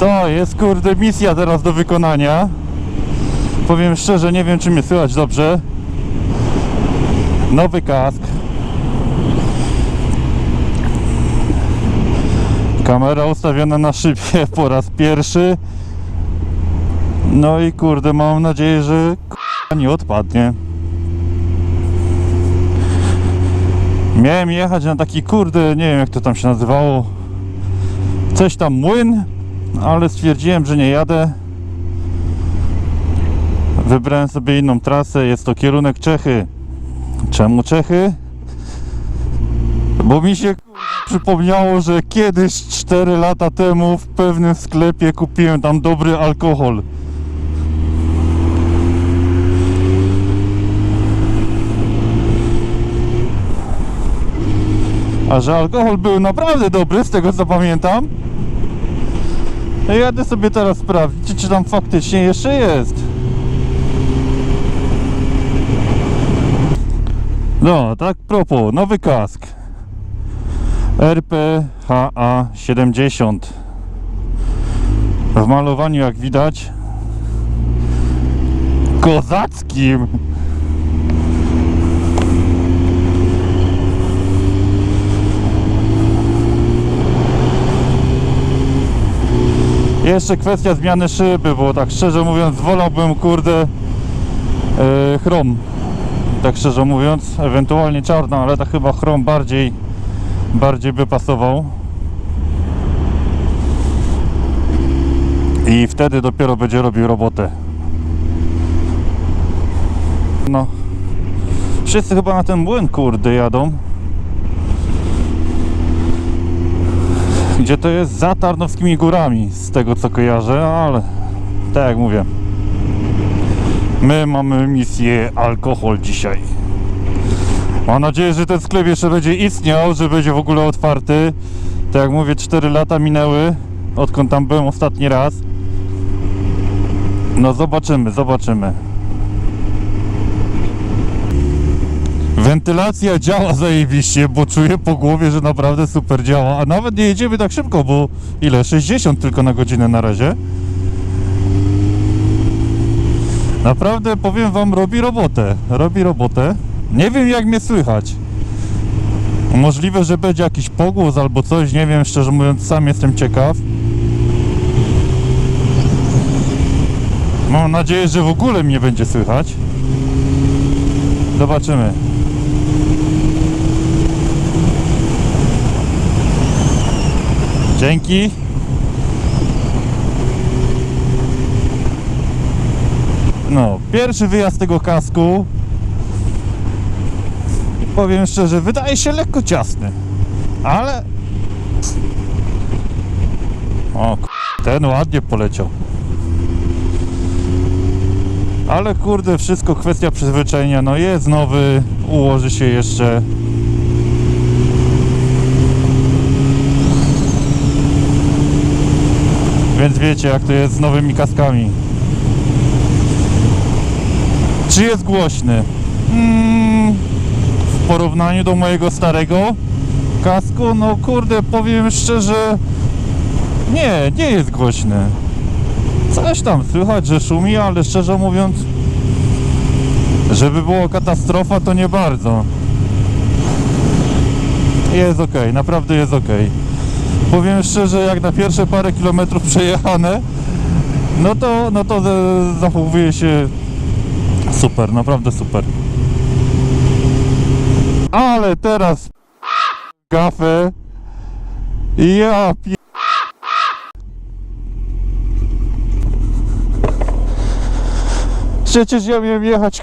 Co, jest kurde misja teraz do wykonania. Powiem szczerze, nie wiem czy mnie słychać dobrze. Nowy kask. Kamera ustawiona na szybie po raz pierwszy. No i kurde, mam nadzieję, że nie odpadnie. Miałem jechać na taki kurde, nie wiem jak to tam się nazywało. Coś tam młyn, ale stwierdziłem, że nie jadę. Wybrałem sobie inną trasę, jest to kierunek Czechy. Czemu Czechy? Bo mi się przypomniało, że kiedyś 4 lata temu w pewnym sklepie kupiłem tam dobry alkohol. A że alkohol był naprawdę dobry, z tego co pamiętam. To Jadę sobie teraz sprawdzić, czy tam faktycznie jeszcze jest. No, tak propos, nowy kask. RPHA 70. W malowaniu jak widać kozackim. Jeszcze kwestia zmiany szyby, bo tak szczerze mówiąc wolałbym kurde yy, chrom. Tak szczerze mówiąc, ewentualnie czarna, ale tak chyba chrom bardziej bardziej by pasował. I wtedy dopiero będzie robił robotę. No. Wszyscy chyba na ten młyn kurde jadą. Gdzie to jest za Tarnowskimi Górami, z tego co kojarzę, ale tak jak mówię. My mamy misję alkohol dzisiaj. Mam nadzieję, że ten sklep jeszcze będzie istniał, że będzie w ogóle otwarty. Tak jak mówię, 4 lata minęły, odkąd tam byłem ostatni raz. No zobaczymy, zobaczymy. Wentylacja działa zajebiście, bo czuję po głowie, że naprawdę super działa. A nawet nie jedziemy tak szybko, bo ile? 60 tylko na godzinę na razie. Naprawdę powiem wam, robi robotę. Robi robotę. Nie wiem jak mnie słychać. Możliwe, że będzie jakiś pogłos albo coś, nie wiem, szczerze mówiąc, sam jestem ciekaw. Mam nadzieję, że w ogóle mnie będzie słychać. Zobaczymy. Dzięki. No, pierwszy wyjazd tego kasku. Powiem szczerze, wydaje się lekko ciasny, ale. O, ten ładnie poleciał. Ale kurde, wszystko kwestia przyzwyczajenia. No jest nowy, ułoży się jeszcze. Więc wiecie, jak to jest z nowymi kaskami. Czy jest głośny? Mm, w porównaniu do mojego starego kasku, no kurde, powiem szczerze, nie, nie jest głośny. Coś tam słychać, że szumi, ale szczerze mówiąc, żeby było katastrofa, to nie bardzo. Jest ok, naprawdę jest ok. Powiem szczerze, jak na pierwsze parę kilometrów przejechane, no to, no to za- zachowuje się super, naprawdę super. Ale teraz gafę. Ja pie... Przecież ja miałem jechać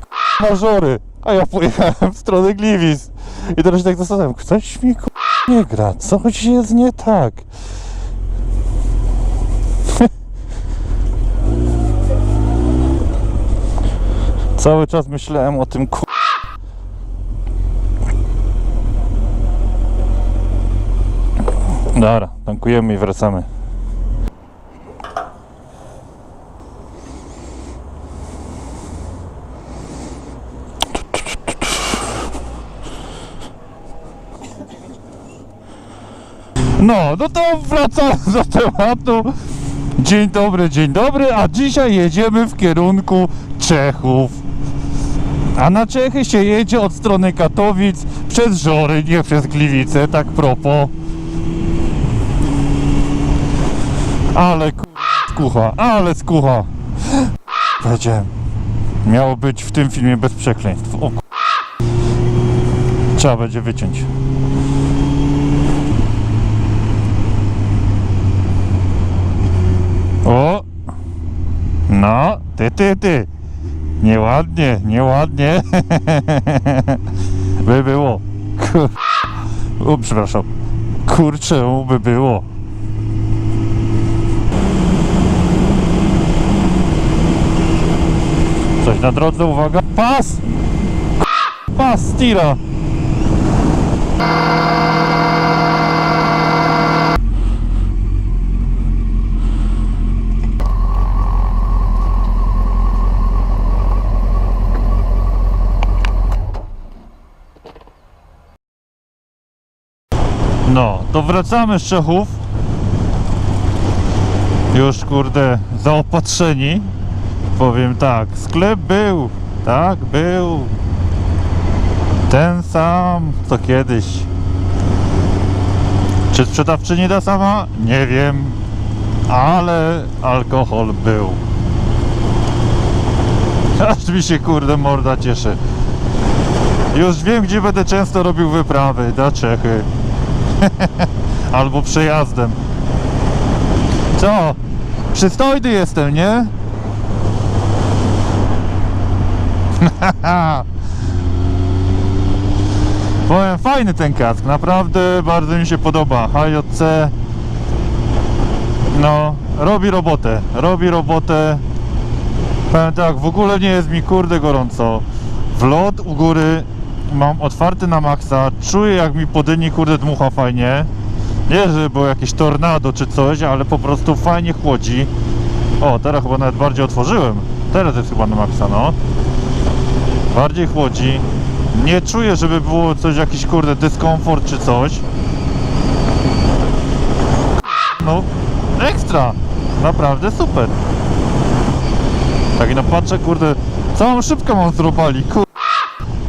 na żory, a ja pojechałem w stronę Gliwic. I teraz się tak zastanawiam, ktoś mi k***a, nie gra, coś jest nie tak. Cały czas myślałem o tym k***. Dobra, tankujemy i wracamy. No, no to wracając do tematu. Dzień dobry, dzień dobry, a dzisiaj jedziemy w kierunku Czechów. A na Czechy się jedzie od strony Katowic przez Żory, nie przez Gliwice, tak propos. Ale ku- skucha, ale skucha. Będzie. Miało być w tym filmie bez przekleństw. O, Trzeba będzie wyciąć. O! No, ty, ty, ty. Nieładnie, nieładnie. By było. Kur... O, przepraszam. Kurczę, by było. Coś na drodze, uwaga. Pas! Pas Stila! No, to wracamy z Czechów. Już kurde zaopatrzeni. Powiem tak, sklep był, tak, był. Ten sam co kiedyś. Czy sprzedawczyni ta sama? Nie wiem. Ale alkohol był. Aż mi się kurde morda cieszy. Już wiem, gdzie będę często robił wyprawy do Czechy. Albo przejazdem. Co? Przystojny jestem, nie? Powiem, fajny ten kask, naprawdę bardzo mi się podoba. HJC no, robi robotę, robi robotę. Powiem tak, w ogóle nie jest mi kurde gorąco. Wlot u góry mam otwarty na maksa, czuję jak mi po dyni kurde dmucha fajnie. Nie, że było jakieś tornado czy coś, ale po prostu fajnie chłodzi. O, teraz chyba nawet bardziej otworzyłem. Teraz jest chyba na maksa, no. Bardziej chłodzi. Nie czuję, żeby było coś, jakiś kurde dyskomfort czy coś. No, ekstra. Naprawdę super. Tak no patrzę, kurde, całą szybkę mam zrobali, kurde.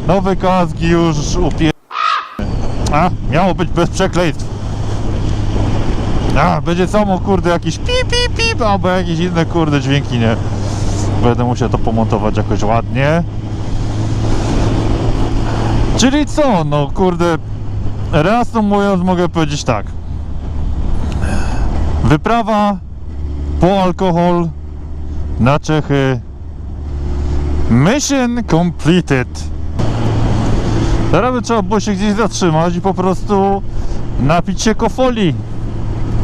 Nowe kaski już upie... A, miało być bez przekleństw. A, będzie samo, kurde, jakiś pip, pip, pip, albo jakieś inne, kurde, dźwięki, nie. Będę musiał to pomontować jakoś ładnie. Czyli co, no kurde, reasumując mogę powiedzieć tak. Wyprawa po alkohol na Czechy. Mission completed. Teraz by trzeba było się gdzieś zatrzymać i po prostu napić się kofoli,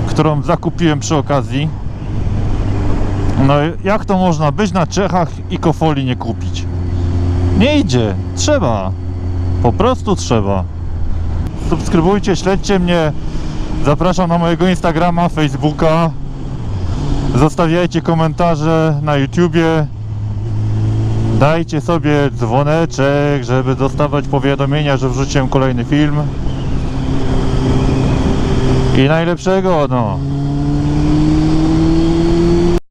którą zakupiłem przy okazji. No jak to można być na Czechach i kofoli nie kupić? Nie idzie, trzeba. Po prostu trzeba. Subskrybujcie, śledźcie mnie. Zapraszam na mojego Instagrama, Facebooka. Zostawiajcie komentarze na YouTubie. Dajcie sobie dzwoneczek, żeby dostawać powiadomienia, że wrzuciłem kolejny film. I najlepszego, no.